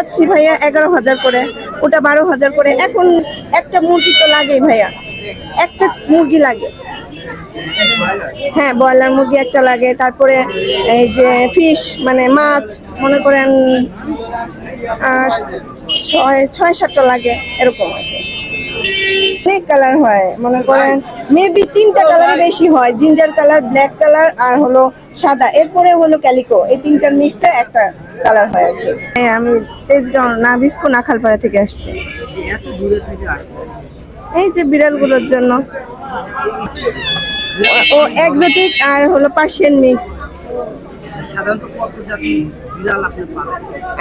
পাচ্ছি ভাইয়া এগারো হাজার করে, ওটা বারো হাজার করে। এখন একটা মুরগি তো লাগেই ভাইয়া। একটা মুরগি লাগে। হ্যাঁ ব্রয়লার মুরগি একটা লাগে, তারপরে এই যে ফিশ মানে মাছ, মনে করেন ছয় ছয় সাতটা লাগে এরকম। অনেক কালার হয় মনে করেন মেবি তিনটা কালারই বেশি হয় জিঞ্জার কালার ব্ল্যাক কালার আর হলো সাদা। এরপরে হলো ক্যালিকো এই তিনটার মিক্সটা একটা কালার হয় আর কি। হ্যাঁ আমি তেজগাঁও না বিস্কো নাখালপাড়া থেকে আসছি। এই যে বিড়ালগুলোর জন্য। ও- ও এক্সোটিক আর হলো পার্সিয়ান মিক্সড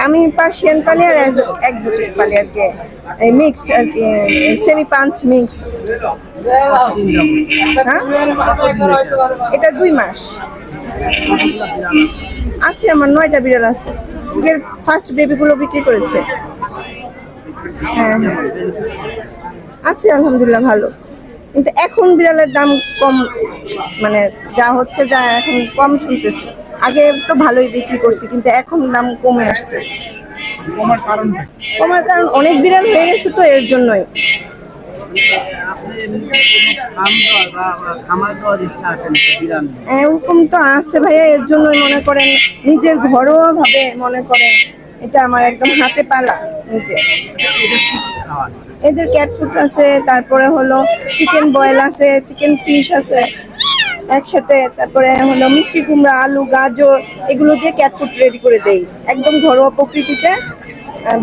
আমি পার্সিয়ান পালি আর এক্সোটিক পালি আর কি। মিক্সড আর কি সেমি পাঞ্চ মিক্স? এটা দুই মাস। আছে আমার, নয়টা বিড়াল আছে। এর ফার্স্ট বেবিগুলো বিক্রি করেছে। হ্যাঁ হ্যাঁ। আছে, আলহামদুলিল্লাহ, ভালো। কিন্তু এখন বিড়ালের দাম কম মানে যা হচ্ছে যা এখন কম শুনতেছি আগে তো ভালোই বিক্রি করছি কিন্তু এখন দাম কমে আসছে। কমার কারণ অনেক বিড়াল হয়ে গেছে তো এর জন্যই? এরকম তো আছে ভাইয়া এর জন্যই মনে করেন নিজের ঘরোয়া ভাবে মনে করেন এটা আমার একদম হাতে পালা নিজে। এদের ক্যাট ফুড আছে তারপরে হলো চিকেন বয়েল আছে চিকেন ফিশ আছে একসাথে, তারপরে হলো মিষ্টি কুমড়া, আলু, গাজর, এগুলো দিয়ে ক্যাট ফুড রেডি করে দেই। একদম ঘরোয়া প্রকৃতিতে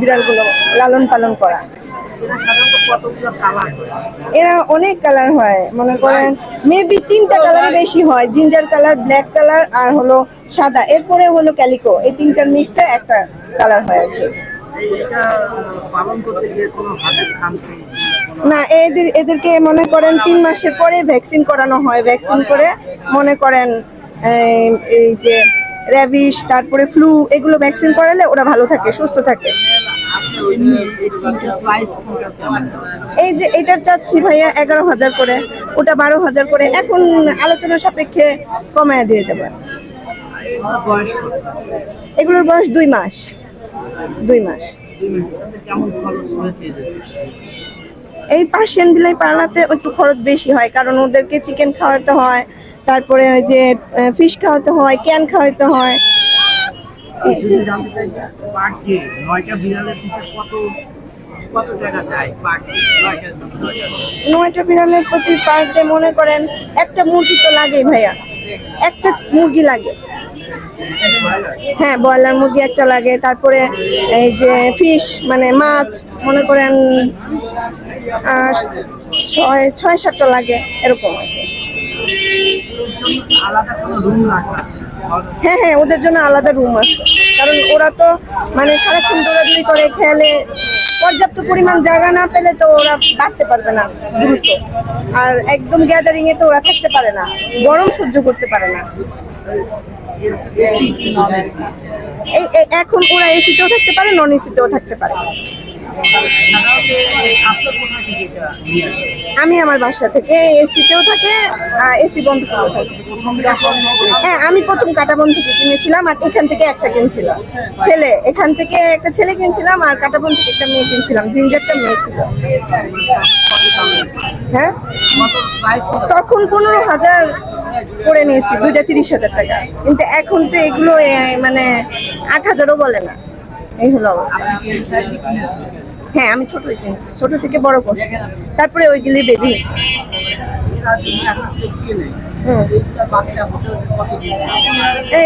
বিড়ালগুলো লালন পালন করা। কালার এরা অনেক কালার হয়, মনে করেন মেবি তিনটা কালারই বেশি হয় জিঞ্জার কালার ব্ল্যাক কালার আর হলো সাদা। এরপরে হলো ক্যালিকো এই তিনটার মিক্সটা একটা কালার হয় আর কি? না, এদের এদেরকে মনে করেন তিন মাসের পরে ভ্যাকসিন করানো হয়। ভ্যাকসিন করে মনে করেন, এই যে র্যাবিশ তারপরে ফ্লু এগুলো ভ্যাকসিন করালে ওরা ভালো থাকে, সুস্থ থাকে। এই যে এটার চাচ্ছি ভাইয়া এগারো হাজার করে, ওটা বারো হাজার করে। এখন আলোচনা সাপেক্ষে কমায় দিয়ে দেবে? এগুলোর বয়স দুই মাস। দুই মাস। এই পার্সিয়ান বিলাই পালাতে একটু খরচ বেশি হয় কারণ ওদেরকে চিকেন খাওয়াতে হয় তারপরে ওই যে ফিশ খাওয়াতে হয় ক্যান খাওয়াতে হয়। নয়টা বিড়ালের প্রতি পার ডে মনে করেন একটা মুরগি তো লাগেই ভাইয়া। একটা মুরগি লাগে। হ্যাঁ ব্রয়লার মুরগি একটা লাগে, তারপরে এই যে ফিশ মানে মাছ, মনে করেন ছয় ছয় সাতটা লাগে এরকম। হ্যাঁ হ্যাঁ ওদের জন্য আলাদা রুম আছে। কারণ ওরা তো মানে সারাক্ষণ দৌড়াদৌড়ি করে, খেলে, পর্যাপ্ত পরিমাণ জায়গা না পেলে তো ওরা বাড়তে পারবে না দ্রুত। আর একদম গ্যাদারিং এ তো ওরা থাকতে পারে না, গরম সহ্য করতে পারে না। এখন ওরা এসিতেও থাকতে পারে নন এসিতেও থাকতে পারে। আমি আমার বাসা থেকে এসিতেও থাকে এসি বন্ধ করে থাকে। হ্যাঁ আমি প্রথম কাটাবন থেকে কিনেছিলাম, আর এখান থেকে একটা কিনছিলাম। ছেলে, এখান থেকে একটা ছেলে কিনছিলাম, আর কাটাবন থেকে একটা মেয়ে কিনছিলাম। জিঞ্জারটা মেয়ে ছিল। হ্যাঁ? তখন পনেরো হাজার করে নিয়েছি, দুইটা তিরিশ হাজার টাকা। কিন্তু এখন তো এগুলো মানে আট হাজারও বলে না। এই হলো অবস্থা। হ্যাঁ আমি ছোটই কিনছি। ছোট থেকে বড় করছি। তারপরে ওইগুলি বেবি হয়েছে।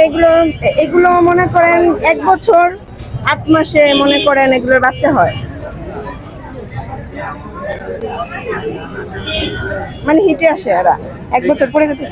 এগুলো এগুলো মনে করেন এক বছর, আট মাসে মনে করেন এগুলোর বাচ্চা হয়। মানে হিটে আসে এরা। এক বছর পরে গেছে